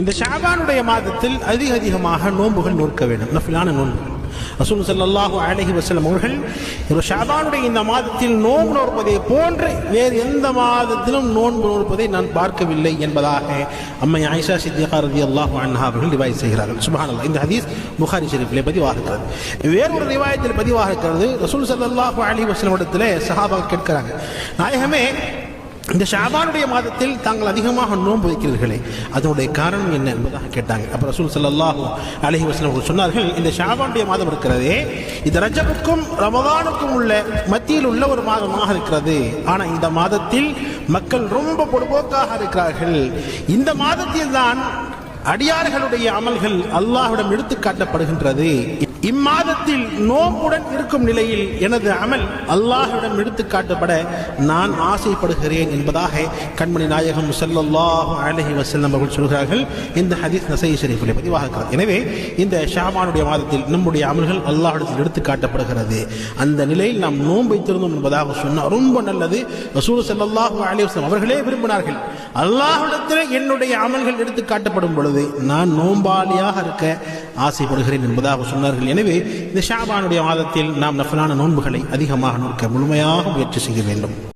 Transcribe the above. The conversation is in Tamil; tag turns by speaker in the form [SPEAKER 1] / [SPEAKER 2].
[SPEAKER 1] இந்த ஷாபானுடைய மாதத்தில் அதிக அதிகமாக நோன்புகள் நோக்க வேண்டும். நஃபிலான நோன்புகள் ரசூல் ஸல்லல்லாஹு அலஹி வசலம் அவர்கள் ஷாபானுடைய இந்த மாதத்தில் நோன்பு நோற்பதை போன்று வேறு எந்த மாதத்திலும் நோன்பு நோற்பதை நான் பார்க்கவில்லை என்பதாக அம்மை ஆயிஷா சித்திகா ரலியல்லாஹு அண்ணா அவர்கள் ரிவாயத் செய்கிறார்கள். சுப்ஹானல்லாஹ். இந்த ஹதீஸ் புகாரி ஷெரீஃபிலே பதிவாக இருக்கிறது வேறொரு ரிவாயத்தில் பதிவாக இருக்கிறது ரசூல் ஸல்லல்லாஹு அலைஹி வசலம் இடத்துல சஹாபா கேட்கிறாங்க நாயகமே இந்த ஷாபானுடைய மாதத்தில் தாங்கள் அதிகமாக நோன்பு வைக்கிறீர்களே அதனுடைய காரணம் என்ன என்பதாக கேட்டாங்க. அப்புறம் ரசூல் சல்லாஹூ அலஹி வஸ்லம் அவர்கள் சொன்னார்கள் இந்த ஷாபானுடைய மாதம் இருக்கிறதே இது ரஜபுக்கும் ரமதானுக்கும் உள்ள மத்தியில் உள்ள ஒரு மாதமாக இருக்கிறது. ஆனால் இந்த மாதத்தில் மக்கள் ரொம்ப பொடுபோக்காக இருக்கிறார்கள். இந்த மாதத்தில் தான் அடியார்களுடைய அமல்கள் அல்லாஹ்விடம் எடுத்து காட்டப்படுகின்றது. இம்மாதத்தில் நோம்புடன் இருக்கும் நிலையில் எனது அமல் அல்லாஹுடன் எடுத்துக்காட்டப்பட நான் ஆசைப்படுகிறேன் என்பதாக கண்மணி நாயகம் ஸல்லல்லாஹு அலைஹி வஸல்லம் அவர்கள் சொல்கிறார்கள். இந்த ஹதீஸ் நசை ஷரீஃபிலே பதிவாக இருக்கிறது. எனவே இந்த ஷாமானுடைய மாதத்தில் நம்முடைய அமல்கள் அல்லாஹிடத்தில் எடுத்துக்காட்டப்படுகிறது அந்த நிலையில் நாம் நோன்பு வைத்திருந்தோம் என்பதாக சொன்னால் ரொம்ப நல்லது. ரசூல் செல்லல்லாஹு அலி வஸ்லம் அவர்களே விரும்பினார்கள். அல்லாஹிடத்தில் என்னுடைய அமல்கள் எடுத்துக்காட்டப்படும் பொழுது நான் நோம்பாளியாக இருக்க ஆசைப்படுகிறேன் என்பதாக சொன்னார்கள். எனவே இந்த ஷாபானுடைய மாதத்தில் நாம் நஃபலான நோன்புகளை அதிகமாக நோக்க முழுமையாக முயற்சி செய்ய வேண்டும்.